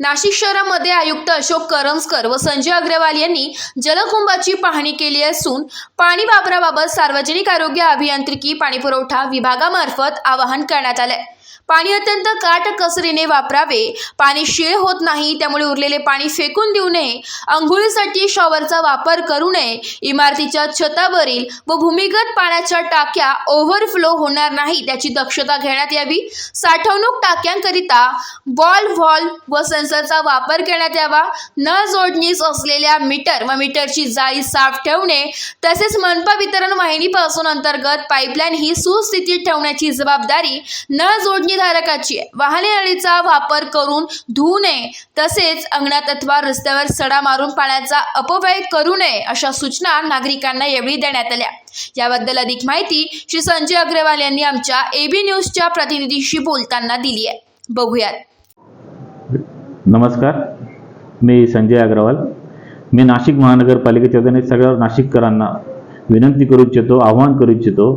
नाशिक शहरामध्ये आयुक्त अशोक करंजकर व संजय अग्रवाल यांनी जलकुंभाची पाहणी केली असून पाणी वापराबाबत सार्वजनिक आरोग्य अभियांत्रिकी पाणीपुरवठा विभागामार्फत आवाहन करण्यात आलंय. पाणी अत्यंत काटकसरीने वापरावे. पाणी शिळ होत नाही त्यामुळे उरलेले पाणी फेकून देऊ नये. आंघोळीसाठी शॉवरचा वापर करू नये. इमारतीच्या छतावरील व भूमिगत पाण्याच्या टाक्या ओव्हरफ्लो होणार नाही त्याची दक्षता घेण्यात यावी. साठवणूक टाक्यांकरिता बॉल व्हॉल व सेन्सरचा वापर करण्यात यावा. न जोडणीस असलेल्या मीटर व मीटरची जाळी साफ ठेवणे. तसेच मनपा वितरण वाहिनीपासून अंतर्गत पाईपलाईन ही सुस्थितीत ठेवण्याची जबाबदारी न जोडणी आहे वाहने अळीचा वापर करून धुवू नये तसेच अंगणात अथवा रस्त्यावर सडा मारून पाण्याचा अपव्यय करू नये अशा सूचना नागरिकांना यावेळी देण्यात आल्या. याबद्दल अधिक माहिती श्री संजय अग्रवाल यांनी आमच्या एबी न्यूजच्या प्रतिनिधीशी बोलताना दिली आहे. बघूयात. नमस्कार. मी संजय अग्रवाल. मी नाशिक महानगरपालिकेच्या वतीने सगळ्या नाशिककरांना विनंती करू इच्छितो आवाहन करू इच्छितो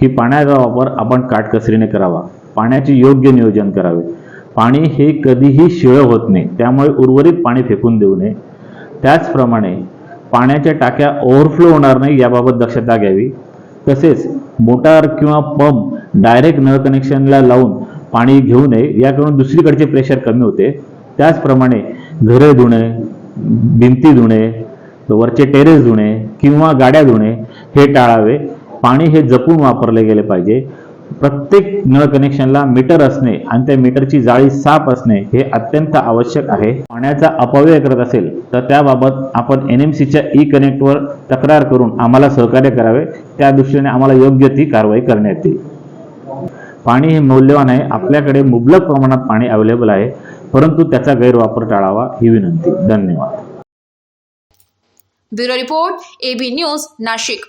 की पाण्याचा वापर आपण काटकसरीने करावा. पाण्याचे योग्य नियोजन करावे. पाणी हे कधीही शिळं होत नाही त्यामुळे उर्वरित पाणी फेकून देऊ नये. त्याचप्रमाणे पाण्याच्या टाक्या ओव्हरफ्लो होणार नाही याबाबत दक्षता घ्यावी. तसेच मोटार किंवा पंप डायरेक्ट नळ कनेक्शनला लावून पाणी घेऊ नये याकडून दुसरीकडचे प्रेशर कमी होते. त्याचप्रमाणे घरे धुणे भिंती धुणे वरचे टेरेस धुणे किंवा गाड्या धुणे हे टाळावे. पाणी हे जपून वापरले गेले पाहिजे. प्रत्येक नळ कनेक्शनला मीटर असणे आणि त्या मीटरची जाळी साफ असणे हे अत्यंत आवश्यक आहे. पाण्याचा अपव्यय करत असेल तर त्याबाबत आपण एन एम सीच्या ई कनेक्टवर तक्रार करून आम्हाला सहकार्य करावे. त्या दृष्टीने आम्हाला योग्य ती कारवाई करण्यात येईल. पाणी हे मौल्यवान आहे. आपल्याकडे मुबलक प्रमाणात पाणी अवेलेबल आहे. परंतु त्याचा गैरवापर टाळावा ही विनंती. धन्यवाद. Bureau report AB news Nashik.